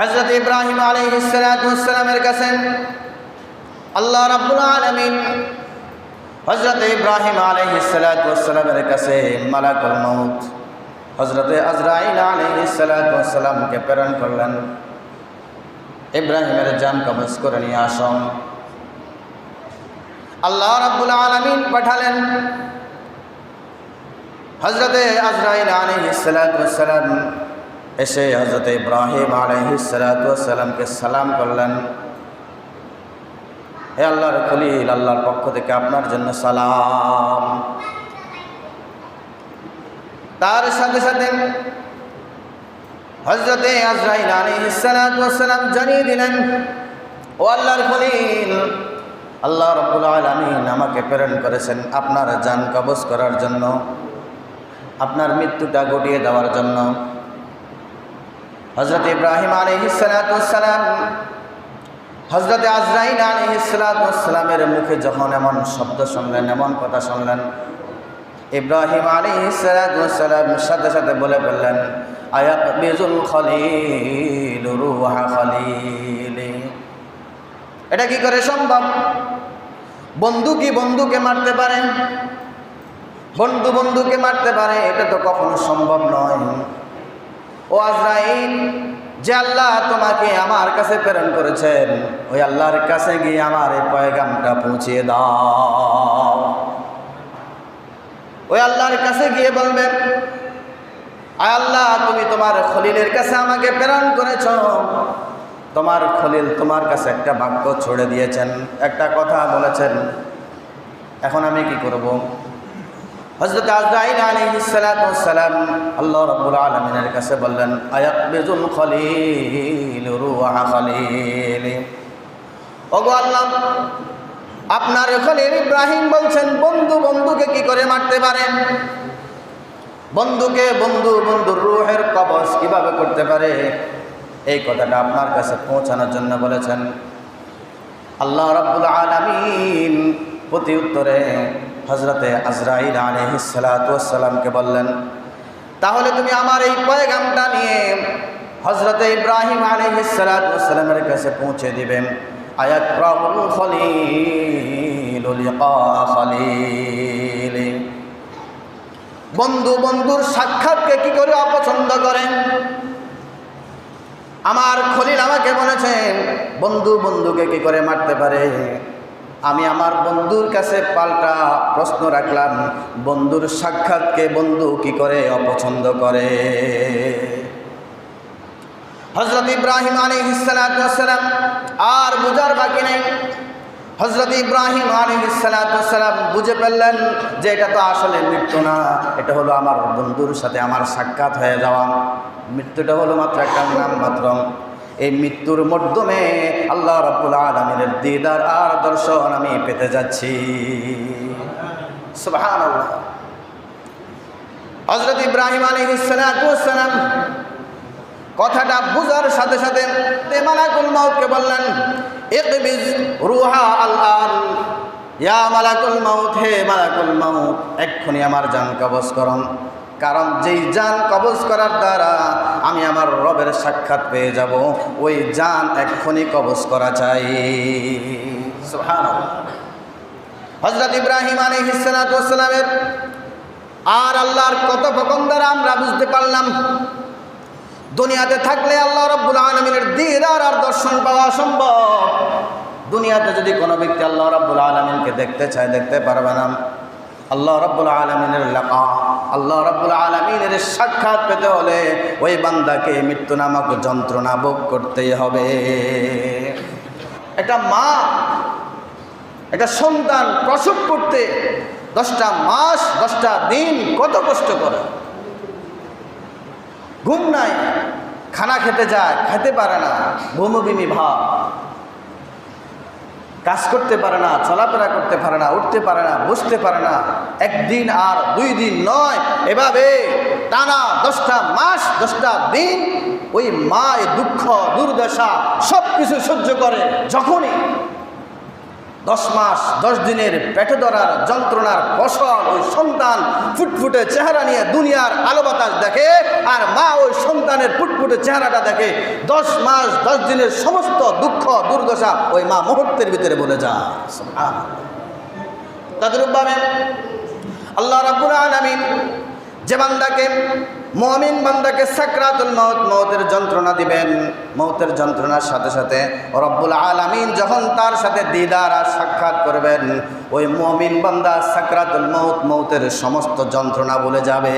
হজরত ইব্রাহিম আলী ইসালামের কাছে আল্লাহ রাব্বুল আলমিন হজরত ইব্রাহিম আলী ইসালামের কাছে মালাকুল মৌত হজরত আজরাইল আলী ইসালামকে প্রেরণ করলেন ইব্রাহিমের জান কবজ করে নিয়ে আসম আল্লাহ রাব্বুল আলমিন পাঠালেন হজরতে আজরাইল আলী ইসালাম এসে হজরত ইব্রাহিম আলহিসালামকে সালাম করলেন। হে আল্লাহর খলিল, আল্লাহর পক্ষ থেকে আপনার জন্য সালাম। তার সাথে সাথে হজরতে আজরাইল আলহিসালাম জানিয়ে দিলেন, ও আল্লাহর খলিল, আল্লাহ রব্বুল আলমিন আমাকে প্রেরণ করেছেন আপনার যান কবজ করার জন্য, আপনার মৃত্যুটা ঘটিয়ে দেওয়ার জন্য। হজরত ইব্রাহিম আলহিসালাম হজরত আজরাইল আলহিসালামের মুখে যখন এমন শব্দ শুনলেন, এমন কথা শুনলেন, ইব্রাহিম আলহিসালাম সাথে সাথে বলে ফেললেন এটা কি করে সম্ভব? বন্ধু কি বন্ধুকে মারতে পারে? বন্ধু বন্ধুকে মারতে পারে, এটা তো কখনো সম্ভব নয়। ও আজরাইল, যে আল্লাহ তোমাকে আমার কাছে প্রেরণ করেছেন, ওই আল্লাহর কাছে গিয়ে আমার এই পয়গামটা পৌঁছিয়ে দাও। ওই আল্লাহর কাছে গিয়ে বলবেন আয় আল্লাহ, তুমি তোমার খলিলের কাছে আমাকে প্রেরণ করেছ। তোমার খলিল তোমার কাছে একটা বাক্য ছড়ে দিয়েছেন, একটা কথা বলেছেন। এখন আমি কি করব? হজরত আজরাইল আলাইহিসসালাম আল্লাহ রাব্বুল আলামিনের কাছে বললেন, আয়াকবিজুল খলিল রুহা খলিল। ওগো আল্লাহ, আপনার খলিল ইব্রাহিম বলছেন, বন্ধু বন্ধুকে কি করে মারতে পারেন বন্ধুকে বন্ধু বন্ধুর রুহের কবজ কীভাবে করতে পারে? এই কথাটা আপনার কাছে পৌঁছানোর জন্য বলেছেন। আল্লাহ রাব্বুল আলামিন প্রতি উত্তরে হজরতে আজরাইল আলহিসালামকে বললেন, তাহলে তুমি আমার এই পয়গামটা নিয়ে হজরতে ইব্রাহিম আলহিসালামের কাছে পৌঁছে দিবেন বন্ধু বন্ধুর সাক্ষাৎকে কি করে অপছন্দ করেন আমার খলিল আমাকে বলেছেন, বন্ধু বন্ধুকে কি করে মারতে পারে? আমি আমার বন্ধুর কাছে পাল্টা প্রশ্ন রাখলাম। বন্ধুর সাক্ষাৎকে বন্ধু কি করে অপছন্দ করে? হজরত ইব্রাহিম আলী ইসালাম আর বুঝার বাকি নেই। হজরত ইব্রাহিম আলী ইসালাম বুঝে ফেললেন যে এটা তো আসলে মৃত্যু না, এটা হলো আমার বন্ধুর সাথে আমার সাক্ষাৎ হয়ে যাওয়া। মৃত্যুটা হলো মাত্র একটা নাম মাত্র এই মৃত্যুর মাধ্যমে আল্লাহ রব্বুল আলমিনের দিদার আর দর্শন আমি পেতে যাচ্ছি। হজরত ইব্রাহিম আলী ইসালাম কথাটা বুঝার সাথে সাথে মালাকুল মাউতকে বললেন রুহা আল্লাহ ইয়া মালাকুল মাউত, হে মালাকুল মাউত, এক্ষুনি আমার জান কবজ করম কারণ যেই যান কবজ করার দ্বারা আমি আমার রবের সাক্ষাৎ পেয়ে যাব, ওই যান এক্ষুনি কবজ করা চাই। হজরত ইব্রাহিম আলী হিসালামের আর আল্লাহর কত পকম দ্বারা আমরা বুঝতে পারলাম, দুনিয়াতে থাকলে আল্লাহ রব্বুল আলমিনের দিদার আর দর্শন পাওয়া সম্ভব দুনিয়াতে যদি কোনো ব্যক্তি আল্লাহ রব্বুল আলমিনকে দেখতে চায়, দেখতে পারবে না। আল্লাহ রব্বুল আলমিনের লেখা আল্লাহ রব্বুল আলমিনের সাক্ষাৎ পেতে হলে ওই বান্দাকে মৃত্যু নামক যন্ত্রণা ভোগ করতেই হবে। একটা মা, একটা সন্তান প্রসব করতে দশটা মাস, দশটা দিন কত কষ্ট করে। ঘুম নাই, খানা খেতে যায়, খেতে পারে না ভূমবিনী ভাব। কাজ করতে পারে না, চলাফেরা করতে পারে না, উঠতে পারে না, বসতে পারে না, একদিন আর দুই দিন নয়, এভাবে টানা দশটা মাস, দশটা দিন ওই মায় দুঃখ, দুর্দশা সব কিছু সহ্য করে যখনই দশ মাস, দশ দিনের পেটে ধরার যন্ত্রণার ফসল, ওই সন্তান ফুটফুটে চেহারা নিয়ে দুনিয়ার আলো বাতাস দেখে আর মা ওই সন্তানের ফুটফুটে চেহারাটা দেখে দশ মাস, দশ দিনের সমস্ত দুঃখ, দুর্দশা ওই মা মুহূর্তের ভিতরে বলে যায়। তদ্রূপভাবে আল্লাহ রাব্বুল আলামিন যে বান্দাকে মমিন বান্দাকে সাকরাতুল মত মৌতের যন্ত্রণা দিবেন। মৌতের যন্ত্রণার সাথে সাথে রব্বুল আলামিন যখন তার সাথে দিদার আর সাক্ষাৎ করবেন, ওই মমিন বান্দা সাকরাতুল মত মৌতের সমস্ত যন্ত্রণা বলে যাবে।